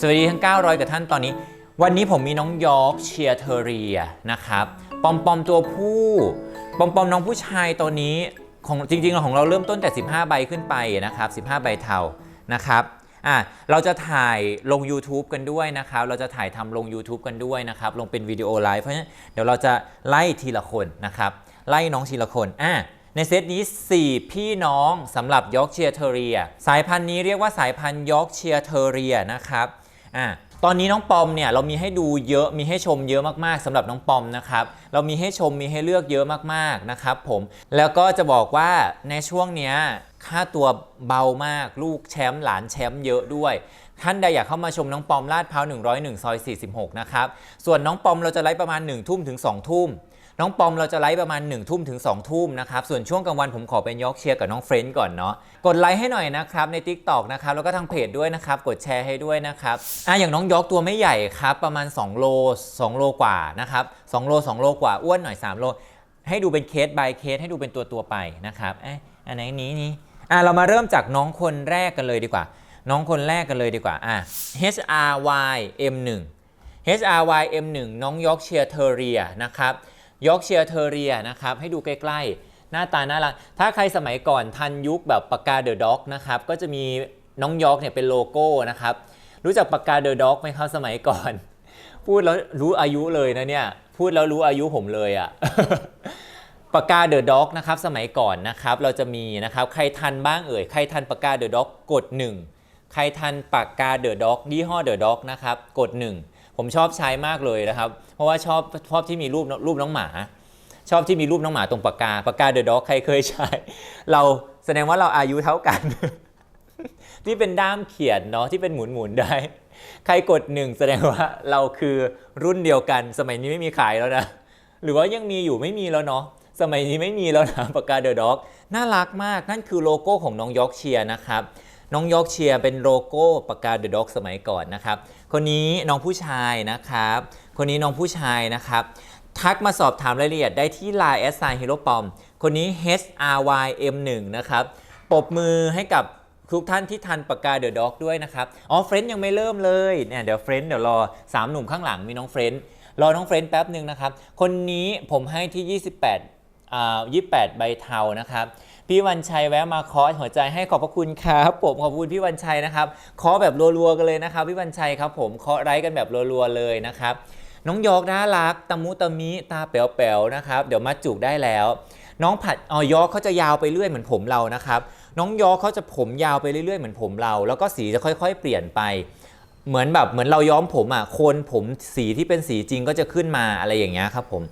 สวัสดีทั้ง 900กับท่านตอนนี้ วันนี้ผมมีน้องยอร์กเชียร์เทเรียนะครับ ปอมปอมตัวผู้ปอมปอมน้องผู้ชายตัวนี้ของจริงๆของเราเริ่มต้นแต่ 15 ใบขึ้นไปนะครับ 15 ใบเทานะครับอะเราจะถ่ายลง YouTube กันด้วยนะครับ เราจะถ่ายทำลง YouTube กันด้วยนะครับ ลงเป็นวิดีโอไลฟ์เพราะฉะนั้นเดี๋ยวเราจะไล่ทีละคนนะครับ ไล่น้องทีละคนอะในเซตนี้ 4 พี่น้องสำหรับยอร์กเชียร์เทเรีย สายพันธุ์นี้เรียกว่าสายพันธุ์ยอร์กเชียร์เทเรียนะครับ อะตอนนี้น้องปอมเนี่ยเรามีให้ดูเยอะมีให้ชมเยอะมากๆสำหรับน้องปอมนะครับเรามีให้ชมมีให้เลือกเยอะมากๆนะครับผมแล้วก็จะบอกว่าในช่วงเนี้ยค่าตัวเบามากลูกแชมป์หลานแชมป์เยอะด้วย ท่านใดอยากเข้ามาชมน้องปอมลาดพร้าว101 ซอย 46 นะครับ ส่วนน้องปอมเราจะไลฟ์ประมาณ 1 ทุ่มถึง 2 ทุ่ม น้องปอมเราจะไลฟ์ประมาณ1ทุ่มถึง2ทุ่มนะครับ ส่วนช่วงกลางวันผมขอเป็นยอกเชียร์กับน้องเฟรนด์ก่อนเนาะ กดไลค์ให้หน่อยนะครับใน Tik t o อกนะครับ แล้วก็ทางเพจด้วยนะครับ กดแชร์ให้ด้วยนะครับอะอย่างน้องยอกตัวไม่ใหญ่ครับ ประมาณ 2 โล 2 โลกว่านะครับ2โล 2 โลกว่าอ้วนหน่อย 3 โล ให้ดูเป็นเคส by เคสให้ดูเป็นตัวตัวไปนะครับเอ๊ะอันไหนนี้นี้อะเรามาเริ่มจากน้องคนแรกกันเลยดีกว่า น้องคนแรกกันเลยดีกว่าอะ H R Y M 1 H R Y M 1น้องยอกเชียร์เทอเรียนะครับ ยอร์กเชียร์เทเรียนะครับให้ดูใกล้ๆ หน้าตาน่ารัก ถ้าใครสมัยก่อนทันยุคแบบปากกาเดอะด็อกนะครับก็จะมีน้องยอร์กเนี่ยเป็นโลโก้นะครับรู้จักปากกาเดอะด็อกไหมครับสมัยก่อน พูดแล้วรู้อายุเลยนะเนี่ยพูดแล้วรู้อายุผมเลยอะ่ะปากกาเดอะด็อกนะครับสมัยก่อนนะครับเราจะมีนะครับใครทันบ้างเอ่ยใครทันปากกาเดอะด็อกกด 1 ใครทันปากกาเดอะด็อกยี่ห้อเดอะด็อกนะครับกด 1 ผมชอบใช้มากเลยนะครับ เพราะว่าชอบชอบที่มีรูปรูปน้องหมา ชอบที่มีรูปน้องหมาตรงปากกาปากกาเดอะด็อกใครเคยใช้ เราแสดงว่าเราอายุเท่ากัน ที่เป็นด้ามเขียนเนาะที่เป็นหมุนหมุนได้ ใครกดหนึ่งแสดงว่าเราคือรุ่นเดียวกัน สมัยนี้ไม่มีขายแล้วนะหรือว่ายังมีอยู่ไม่มีแล้วเนาะสมัยนี้ไม่มีแล้วนะปากกาเดอะด็อกน่ารักมากนั่นคือโลโก้ของน้องยอร์กเชียนะครับน้องยอร์กเชียเป็นโลโก้ปากกาเดอะด็อกสมัยก่อนนะครับ คนนี้น้องผู้ชายนะครับ คนนี้น้องผู้ชายนะครับ ทักมาสอบถามรายละเอียดได้ที่ Line แอสไซน์ฮีโร่ปอมคนนี้ H R Y M 1นะครับปรบมือให้กับทุกท่านที่ทันปากกาเดอะด็อกด้วยนะครับ อ๋อเฟรนด์ยังไม่เริ่มเลยเนี่ยเดี๋ยวเฟรนด์เดี๋ยวรอ 3 หนุ่มข้างหลังมีน้องเฟรนด์รอน้องเฟรนด์แป๊บหนึ่งนะครับ คนนี้ผมให้ที่ 28อ่า28 ใบเทานะครับ พี่วันชัยแวะมาเคาะหัวใจให้ขอบพระคุณครับผมขอบคุณพี่วันชัยนะครับเคาะแบบรัวๆกันเลยนะครับ พี่วันชัยครับผมเคาะไร้กันแบบรัวๆเลยนะครับน้องยอกน่ารักตะมุตะมิตาแป๋วๆนะครับ เดี๋ยวมาจุกได้แล้ว น้องผัดอ๋อยอกเขาจะยาวไปเรื่อยเหมือนผมเรานะครับ น้องยอกเขาจะผมยาวไปเรื่อยๆเหมือนผมเรา แล้วก็สีจะค่อยๆ เปลี่ยนไป เหมือนแบบเหมือนเราย้อมผมอะโคนผมสีที่เป็นสีจริงก็จะขึ้นมาอะไรอย่างเงี้ยครับผม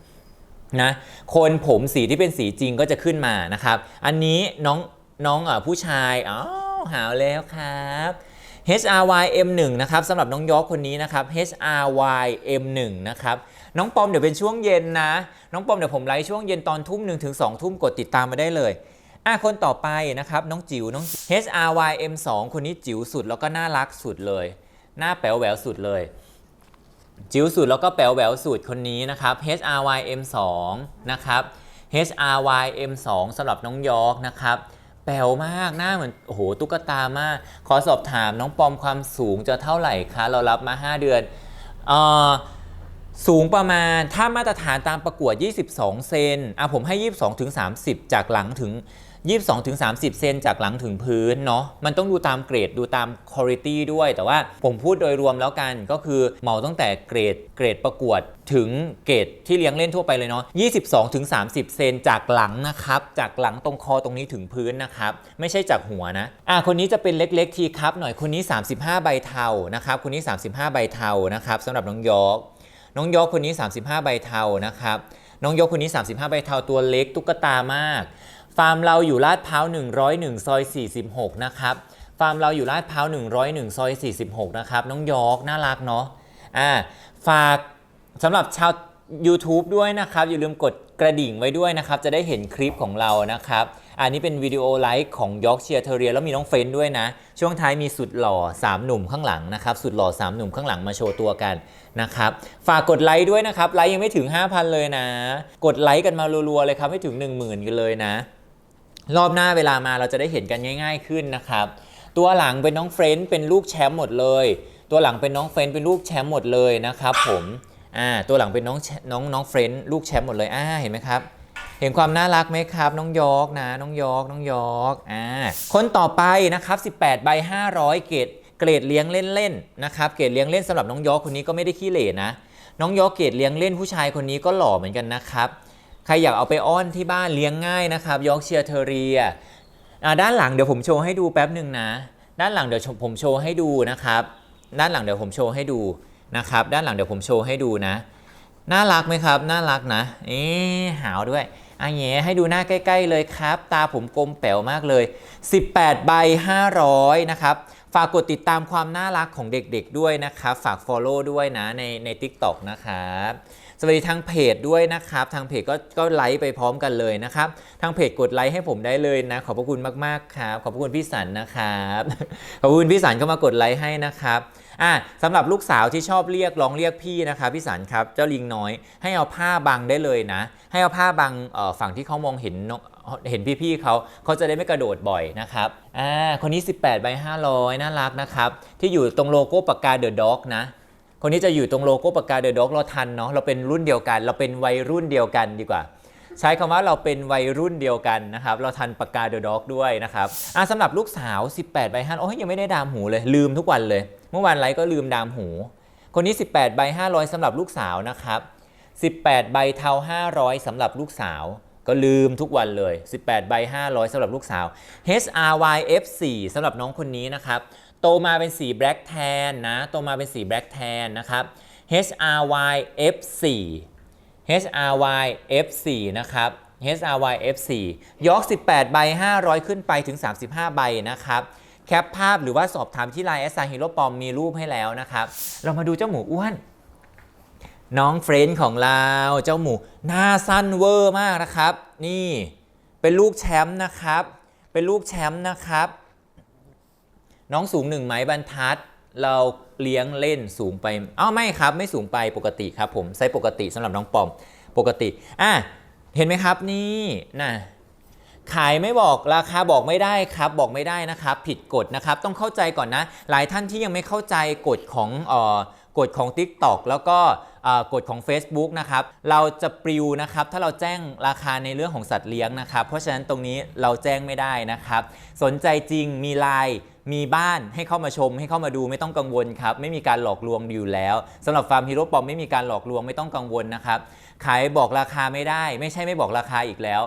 นะคนผมสีที่เป็นสีจริงก็จะขึ้นมานะครับ อันนี้น้องน้องอผู้ชายอ้าวหาวแล้วครับ HRYM1 นะครับสำหรับน้องยอกคนนี้นะครับ HRYM1 นะครับน้องปอมเดี๋ยวเป็นช่วงเย็นนะ น้องปอมเดี๋ยวผมไลฟ์ช่วงเย็นตอนทุ่มหนึ่งถึงสองทุ่มกดติดตามมาได้เลยอะคนต่อไปนะครับ น้องจิ๋วน้อง HRYM2 คนนี้จิ๋วสุดแล้วก็น่ารักสุดเลย หน้าแป๋วแหววสุดเลย จิ๋วสุดแล้วก็แป๋วแหววสุดคนนี้นะครับ HRYM2 นะครับ HRYM2 สำหรับน้องยอร์กนะครับแป๋วมากหน้าเหมือนโอ้โหตุ๊กตามาก ขอสอบถามน้องปอมความสูงจะเท่าไหร่คะ เรารับมา 5 เดือนออสูงประมาณถ้ามาตรฐานตามประกวด 22 เซนอะผมให้ 22ถึง30 จากหลังถึง 22ถึง30 เซนจากหลังถึงพื้นเนาะมันต้องดูตามเกรดดูตามคุณภาพด้วย แต่ว่าผมพูดโดยรวมแล้วกันก็คือเหมาตั้งแต่เกรดเกรดประกวดถึงเกรดที่เลี้ยงเล่นทั่วไปเลยเนาะ22ถึง30 เซนจากหลังนะครับ จากหลังตรงคอตรงนี้ถึงพื้นนะครับ ไม่ใช่จากหัวนะอะคนนี้จะเป็นเล็กๆทีครับหน่อยคนนี้ 35 ใบเทานะครับคนนี้ 35 ใบเทานะครับสำหรับน้องยอกน้องยกคนนี้ 35 ใบเทานะครับน้องยกคนนี้ 35 ใบเทาตัวเล็กตุ๊กตามาก ฟาร์มเราอยู่ลาดพร้าว101ซอย46 นะครับ ฟาร์มเราอยู่ลาดพร้าว101ซอย46 นะครับ น้องยอกน่ารักเนาะอ่าฝากสำหรับชาว YouTube ด้วยนะครับ อย่าลืมกดกระดิ่งไว้ด้วยนะครับ จะได้เห็นคลิปของเรานะครับ อันนี้เป็นวิดีโอไลฟ์ของยอร์กเชียร์เทเรียแล้วมีน้องเฟนด้วยนะ ช่วงท้ายมีสุดหล่อ 3 หนุ่มข้างหลังนะครับ สุดหล่อ 3 หนุ่มข้างหลังมาโชว์ตัวกันนะครับ ฝากกดไลค์ด้วยนะครับ ไลค์ยังไม่ถึง 5,000 เลยนะ กดไลค์กันมารัวๆเลยครับ ไม่ถึง 10,000 กันเลยนะ รอบหน้าเวลามาเราจะได้เห็นกันง่าย ๆขึ้นนะครับ ตัวหลังเป็นน้องเฟรนด์เป็นลูกแชมป์หมดเลย ตัวหลังเป็นน้องเฟรนเป็นลูกแชมป์หมดเลยนะครับผมอ่าตัวหลังเป็นน้องน้องน้องเฟรนลูกแชมป์หมดเลยอ่าเห็นไหมครับเห็นความน่ารักไหมครับ น้องยอกนะน้องยอกน้องยอกอ่าคนต่อไปนะครับ 18ใบ500 เกรดเกรดเลี้ยงเล่นๆนะครับเกรดเลี้ยงเล่นสำหรับน้องยอกคนนี้ก็ไม่ได้ขี้เหร่นะน้องยอกเกรดเลี้ยงเล่นผู้ชายคนนี้ก็หล่อเหมือนกันนะครับ ใครอยากเอาไปอ้อนที่บ้านเลี้ยงง่ายนะครับยอกเชียร์เทอเรียอ่าด้านหลังเดี๋ยวผมโชว์ให้ดูแป๊บหนึ่งนะ ด้านหลังเดี๋ยวผมโชว์ให้ดูนะครับ ด้านหลังเดี๋ยวผมโชว์ให้ดูนะครับ ด้านหลังเดี๋ยวผมโชว์ให้ดูนะ น่ารักไหมครับ น่ารักนะ เอ๊หาวด้วยอะแงให้ดูหน้าใกล้ ๆ เลยครับ ตาผมกลมแป๋วมากเลย 18 ใบ 500 นะครับ ฝากกดติดตามความน่ารักของเด็กๆด้วยนะครับ ฝาก Follow ด้วยนะในใน TikTok นะครับ วัสดีทางเพจด้วยนะครับ ทางเพจก็ก็ไลค์ไปพร้อมกันเลยนะครับ ทางเพจกดไลค์ให้ผมได้เลยนะ ขอบพระคุณมากๆครับ ขอบพระคุณพี่สันนะครับ ขอบคุณพี่สันเข้ามากดไลค์ให้นะครับอะสำหรับลูกสาวที่ชอบเรียกร้องเรียกพี่นะครับพี่สันครับเจ้าลิงน้อย ให้เอาผ้าบังได้เลยนะ ให้เอาผ้าบังฝั่งที่เขามองเห็นเห็นพี่ๆเขาเขาจะได้ไม่กระโดดบ่อยนะครับอ่าคนนี้ 18ใบ500 น่ารักนะครับ ที่อยู่ตรงโลโก้ปากกาเดอะด็อกนะ คนนี้จะอยู่ตรงโลโก้ปากกาเดอะด็อกเราทันเนาะเราเป็นรุ่นเดียวกัน เราเป็นวัยรุ่นเดียวกันดีกว่า ใช้คำว่าเราเป็นวัยรุ่นเดียวกันนะครับ เราทันปากกาเดอะด็อกด้วยนะครับอะสำหรับลูกสาว 18ใบ5โอ้ยยังไม่ได้ดามหูเลยลืมทุกวันเลย เมื่อวานไลฟ์ก็ลืมดามหู คนนี้ 18ใบ500สำหรับลูกสาวนะครับ18ใบเทา500สำหรับลูกสาวก็ลืมทุกวันเลย 18ใบ500สำหรับลูกสาว HRYF4 สำหรับน้องคนนี้นะครับ โตมาเป็นสี black tan นะโตมาเป็นสี black tan นะครับ HRYF4 HRYF4 นะครับ HRYF4 ยอก 18 ใบ 500 ขึ้นไปถึง 35 ใบนะครับ แคปภาพหรือว่าสอบถามที่ไลน์แอสไซฮีโรปอมมีรูปให้แล้วนะครับ เรามาดูเจ้าหมูอ้วน น้องเฟรนด์ของเรา เจ้าหมูหน้าสั้นเวอร์มากนะครับ นี่เป็นลูกแชมป์นะครับ เป็นลูกแชมป์นะครับ น้องสูงหนึ่งไม้บรรทัด เราเลี้ยงเล่นสูงไปอ้าวไม่ครับ ไม่สูงไปปกติครับผมไซส์ปกติสำหรับน้องปอมปกติอะเห็นไหมครับนี่น่ะขายไม่บอกราคาบอกไม่ได้ครับ บอกไม่ได้นะครับ ผิดกฎนะครับต้องเข้าใจก่อนนะ หลายท่านที่ยังไม่เข้าใจกฎของเอ่อกฎของ TikTok แล้วก็กฎของ Facebook นะครับเราจะปลิวนะครับถ้าเราแจ้งราคาในเรื่องของสัตว์เลี้ยงนะครับ เพราะฉะนั้นตรงนี้เราแจ้งไม่ได้นะครับ สนใจจริงมีไลน์ มีบ้านให้เข้ามาชม ให้เข้ามาดูไม่ต้องกังวลครับไม่มีการหลอกลวงอยู่แล้วสำหรับฟาร์มฮีโร่ปอมไม่มีการหลอกลวงไม่ต้องกังวลนะครับขายบอกราคาไม่ได้ ไม่ใช่ไม่บอกราคาอีกแล้ว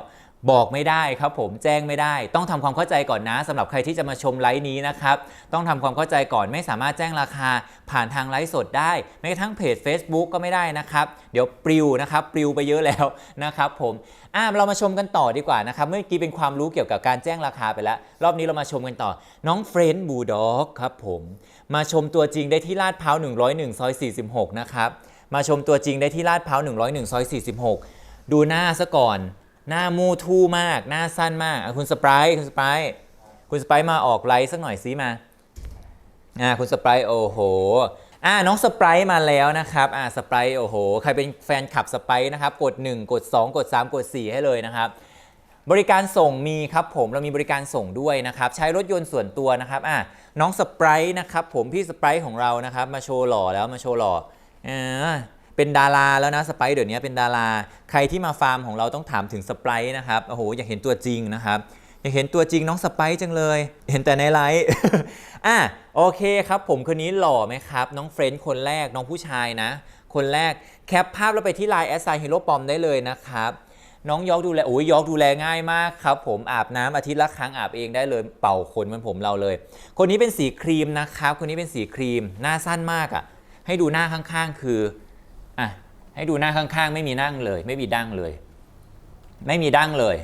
บอกไม่ได้ครับผมแจ้งไม่ได้ ต้องทำความเข้าใจก่อนนะสำหรับใครที่จะมาชมไลฟ์นี้นะครับต้องทำความเข้าใจก่อนไม่สามารถแจ้งราคา ผ่านทางไลฟ์สดได้แม้กระทั่งเพจ Facebook ก็ไม่ได้นะครับ เดี๋ยวปลิวนะครับปลิวไปเยอะแล้วนะครับผมอะเรามาชมกันต่อดีกว่านะครับเมื่อกี้เป็นความรู้เกี่ยวกับการแจ้งราคาไปแล้ว รอบนี้เรามาชมกันต่อ น้องเฟรนด์บูลด็อกครับผมมาชมตัวจริงได้ที่ลาดพร้าว101ซอย46นะครับมาชมตัวจริงได้ที่ลาดพร้าว101ซอย46 ดูหน้าซะก่อน หน้ามูทูมาก หน้าสั้นมากคุณสไปร์คุณสไปร์คุณสไปร์มาออกไลฟ์สักหน่อยซิมาอ่าคุณสไปร์โอ้โหอ่าน้องสไปร์มาแล้วนะครับอ่าสไปร์โอ้โห ใครเป็นแฟนคลับสไปร์นะครับ กด 1 กด 2 กด 3 กด 4 ให้เลยนะครับ บริการส่งมีครับผมเรามีบริการส่งด้วยนะครับ ใช้รถยนต์ส่วนตัวนะครับอะน้องสไปร์นะครับผมพี่สไปร์ของเรานะครับ มาโชว์หล่อแล้วมาโชว์หล่ออ่า เป็นดาราแล้วนะสไปเดี๋ยวนี้เป็นดารา ใครที่มาฟาร์มของเราต้องถามถึงสไปร์นะครับโอ้โหอยากเห็นตัวจริงนะครับอยากเห็นตัวจริงน้องสไปร์จังเลย เห็นแต่ในไลฟ์อะโอเคครับ ผมคนนี้หล่อไหมครับ น้องเฟรนด์คนแรกน้องผู้ชายนะ คนแรกแคปภาพแล้วไปที่ไลน์แอสไซฮีโร่ปอมได้เลยนะครับน้องยอกดูแลโอ้ยยอกดูแลง่ายมากครับผมอาบน้ำอาทิตย์ละครั้งอาบเองได้เลยเป่าขนเหมือนผมเราเลย คนนี้เป็นสีครีมนะครับ คนนี้เป็นสีครีมหน้าสั้นมากอะ่ะ ให้ดูหน้าข้างๆ คือ อะให้ดูหน้าข้างๆ ไม่มีนั่งเลย ไม่มีดั้งเลย ไม่มีดั้งเลย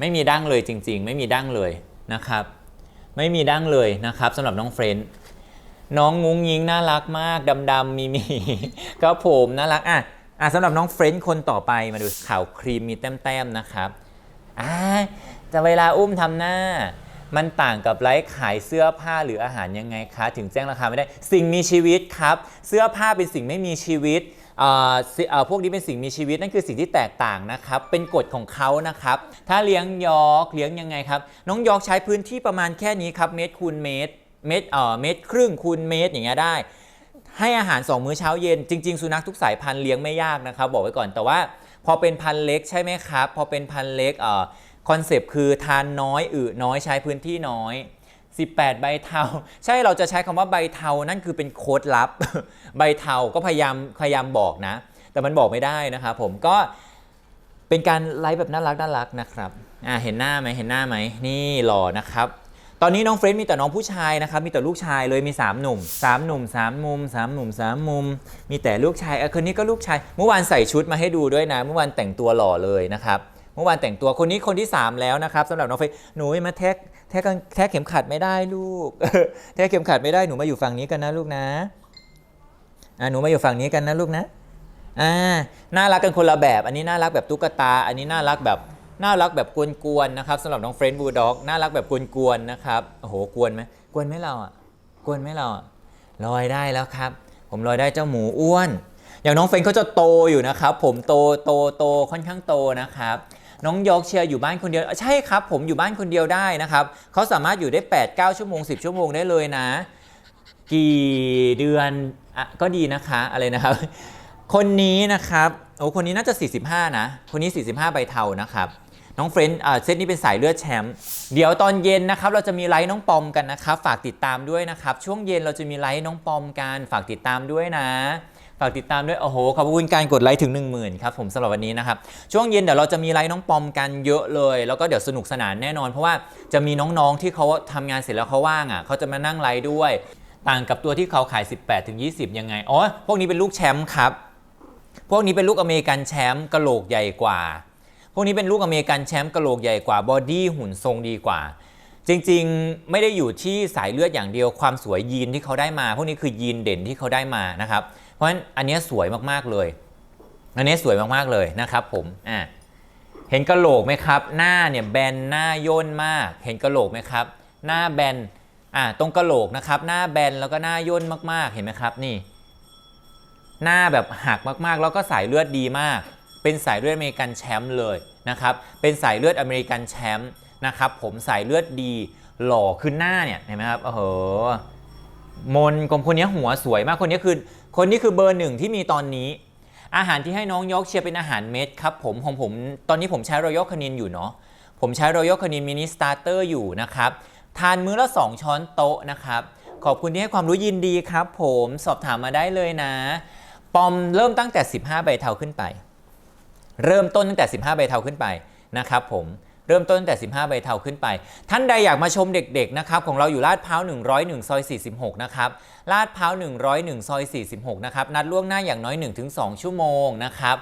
ไม่มีดั้งเลยจริง ๆ ไม่มีดั้งเลยนะครับ ไม่มีดั้งเลยนะครับสำหรับน้องเฟรนด์น้องงุ้งยิงน่ารักมากดำๆมีมีๆครับผมน่ารักอะอะสำหรับน้องเฟรนด์คนต่อไปมาดูขาวครีมมีแต้มๆนะครับอ่าจะเวลาอุ้มทำหน้า มันต่างกับไลฟ์ขายเสื้อผ้าหรืออาหารยังไงคะ ถึงแจ้งราคาไม่ได้ สิ่งมีชีวิตครับ เสื้อผ้าเป็นสิ่งไม่มีชีวิต พวกนี้เป็นสิ่งมีชีวิตนั่นคือสิ่งที่แตกต่างนะครับ เป็นกฎของเขานะครับ ถ้าเลี้ยงยอกเลี้ยงยังไงครับ น้องยอกใช้พื้นที่ประมาณแค่นี้ครับเมตรคูณเมตรเมตรเอ่อเมตรครึ่งคูณเมตรอย่างเงี้ยได้ ให้อาหาร 2 มื้อเช้าเย็นจริง ๆ สุนัขทุกสายพันธุ์เลี้ยงไม่ยากนะครับ บอกไว้ก่อนแต่ว่าพอเป็นพันธุ์เล็กใช่ไหมครับ พอเป็นพันธุ์เล็กเอ่อคอนเซปต์คือทานน้อยอึน้อยใช้พื้นที่น้อย 18 ใบเทา ใช่เราจะใช้คำว่าใบเทานั่นคือเป็นโค้ดลับ ใบเทาก็พยายามพยายามบอกนะ แต่มันบอกไม่ได้นะครับผมก็เป็นการไลฟ์แบบน่ารักน่ารักนะครับอ่าเห็นหน้าไหมเห็นหน้าไหมนี่หล่อนะครับตอนนี้น้องเฟรนด์มีแต่น้องผู้ชายนะครับ มีแต่ลูกชายเลยมี 3 หนุ่ม 3 หนุ่ม 3 มุม 3 หนุ่ม 3 มุม มีแต่ลูกชายเออคนนี้ก็ลูกชาย เมื่อวานใส่ชุดมาให้ดูด้วยนะ เมื่อวานแต่งตัวหล่อเลยนะครับ มื่อวานแต่งตัวคนนี้คนที่ 3 แล้วนะครับสำหรับน้องเฟรนหนูมาแท็กแท็กแท็กเข็มขัดไม่ได้ลูกแท็กเข็มขัดไม่ได้หนูมาอยู่ฝั่งนี้กันนะลูกนะอะหนูมาอยู่ฝั่งนี้กันนะลูกนะอ่าน่ารักกันคนละแบบ อันนี้น่ารักแบบตุ๊กตา อันนี้น่ารักแบบน่ารักแบบกวนๆนะครับสำหรับน้องเฟรนด์บูลด็อกน่ารักแบบกวนๆนะครับโอ้โหกวนไหมกวนไหมเราอะกวนไหมเราอะลอยได้แล้วครับ ผมลอยได้เจ้าหมูอ้วน อย่างน้องเฟรนเขาจะโตอยู่นะครับ ผมโตโตโตค่อนข้างโตนะครับ น้องยอร์กเชียร์อยู่บ้านคนเดียวใช่ครับ ผมอยู่บ้านคนเดียวได้นะครับเขาสามารถอยู่ได้ 8-9 ชั่วโมง 10 ชั่วโมงได้เลยนะ กี่เดือนอะก็ดีนะคะอะไรนะครับ คนนี้นะครับโอ้คนนี้น่าจะ 45 นะ คนนี้ 45 ใบเทานะครับน้องเฟรนด์เซตนี้เป็นสายเลือดแชมป์ เดี๋ยวตอนเย็นนะครับเราจะมีไลฟ์น้องปอมกันนะครับ ฝากติดตามด้วยนะครับ ช่วงเย็นเราจะมีไลฟ์น้องปอมกัน ฝากติดตามด้วยนะ ฝากติดตามด้วย โอ้โห ขอบคุณการกดไลค์ถึง 1 0,000ครับผมสำหรับวันนี้นะครับ ช่วงเย็นเดี๋ยวเราจะมีไลฟ์น้องปอมกันเยอะเลย แล้วก็เดี๋ยวสนุกสนานแน่นอน เพราะว่าจะมีน้องๆที่เขาทำงานเสร็จแล้วเขาว่างอะเขาจะมานั่งไลฟ์ด้วย ต่างกับตัวที่เขาขาย 18ถึง20 ยังไง อ๋อ พวกนี้เป็นลูกแชมป์ครับ พวกนี้เป็นลูกอเมริกันแชมป์กระโหลกใหญ่กว่า พวกนี้เป็นลูกอเมริกันแชมป์กระโหลกใหญ่กว่าบอดี้หุ่นทรงดีกว่าจริงๆ ไม่ได้อยู่ที่สายเลือดอย่างเดียวความสวยยีนที่เขาได้มา พวกนี้คือยีนเด่นที่เขาได้มานะครับ เพราะฉะนั้นอันนี้สวยมากๆเลย อันนี้สวยมากๆเลยนะครับผมอ่าเห็นกระโหลกไหมครับ หน้าเนี่ยแบนหน้าย่นมาก เห็นกระโหลกไหมครับ หน้าแบนอ่าตรงกระโหลกนะครับ หน้าแบนแล้วก็หน้าย่นมากๆ เห็นไหมครับนี่ หน้าแบบหักมากๆ แล้วก็สายเลือดดีมาก เป็นสายเลือดอเมริกันแชมป์เลยนะครับ เป็นสายเลือดอเมริกันแชมป์นะครับผมสายเลือดดีหล่อขึ้นหน้าเนี่ยเห็นไหมครับโอ้โหมนกลมคนนี้หัวสวยมากคนนี้คือ คนนี้คือเบอร์หนึ่งที่มีตอนนี้ อาหารที่ให้น้องยอกเชียร์เป็นอาหารเม็ดครับผมของผมตอนนี้ผมใช้รอยัลคานินอยู่เนาะผมใช้รอยัลคานินมินิสตาร์เตอร์อยู่นะครับทานมื้อละ 2 ช้อนโต๊ะนะครับ ขอบคุณที่ให้ความรู้ยินดีครับ ผมสอบถามมาได้เลยนะ ปอมเริ่มตั้งแต่ 15 ใบเทาขึ้นไป เริ่มต้นตั้งแต่ 15 ใบเทาขึ้นไปนะครับผม เริ่มต้นแต่ 15 ใบเทาขึ้นไป ท่านใดอยากมาชมเด็กๆนะครับของเราอยู่ลาดพร้าว101 ซอย 46 นะครับลาดพร้าว101 ซอย 46 นะครับ นัดล่วงหน้าอย่างน้อย 1-2 ชั่วโมงนะครับ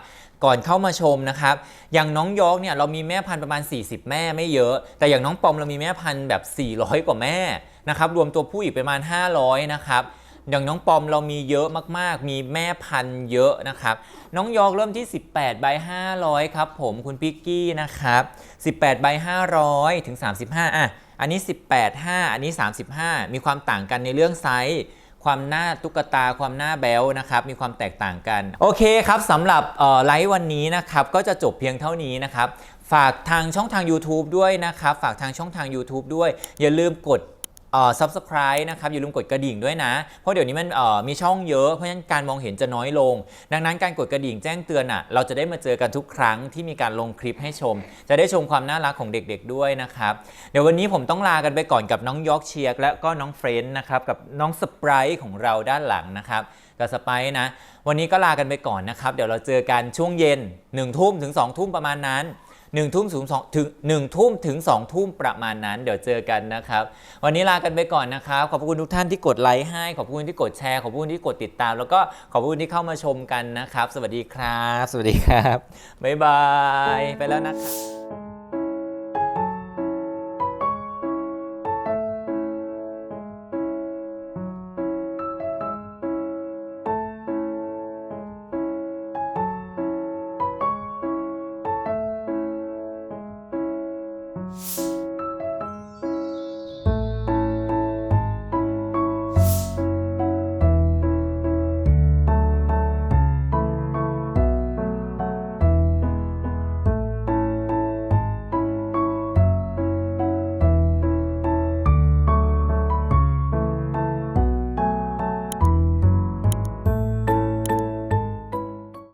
ก่อนเข้ามาชมนะครับ อย่างน้องยอกเนี่ยเรามีแม่พันธุ์ประมาณ 40 แม่ไม่เยอะ แต่อย่างน้องปอมเรามีแม่พันธุ์แบบ 400 กว่าแม่นะครับ รวมตัวผู้อีกประมาณ 500 นะครับ อย่างน้องปอมเรามีเยอะมากๆ มีแม่พันธุ์เยอะนะครับ น้องยอกเริ่มที่ 18ใบ500 ครับผมคุณพิกกี้นะครับ 18ใบ500 ถึง 35 อะ อันนี้ 18 5 อันนี้ 35 มีความต่างกันในเรื่องไซส์ความหน้าตุ๊กตาความหน้าแบลนะครับ มีความแตกต่างกัน โอเคครับสำหรับไลฟ์วันนี้นะครับ ก็จะจบเพียงเท่านี้นะครับ ฝากทางช่องทาง YouTube ด้วยนะครับ ฝากทางช่องทาง YouTube ด้วย อย่าลืมกด อ่อ subscribe นะครับอย่าลืมกดกระดิ่งด้วยนะ เพราะเดี๋ยวนี้มันเอ่อมีช่องเยอะเพราะฉะนั้นการมองเห็นจะน้อยลง ดังนั้นการกดกระดิ่งแจ้งเตือนอะเราจะได้มาเจอกันทุกครั้งที่มีการลงคลิปให้ชม จะได้ชมความน่ารักของเด็กๆด้วยนะครับเดี๋ยววันนี้ผมต้องลากันไปก่อนกับน้องยอร์กเชียร์และก็น้องเฟรนด์นะครับกับน้องสไปร์ของเราด้านหลังนะครับกับสไปร์นะ วันนี้ก็ลากันไปก่อนนะครับ เดี๋ยวเราเจอกันช่วงเย็น1นึ่ทุ่มถึง2องทุ่มประมาณนั้น หนึ่งทุ่มถึงสองถึงหนึ่งทุ่มถึง2ทุ่มประมาณนั้น เดี๋ยวเจอกันนะครับ วันนี้ลากันไปก่อนนะครับ ขอบคุณทุกท่านที่กดไลค์ให้ ขอบคุณที่กดแชร์ ขอบคุณที่กดติดตาม แล้วก็ขอบคุณที่เข้ามาชมกันนะครับ สวัสดีครับ สวัสดีครับ บ๊ายบาย ไปแล้วนะครับ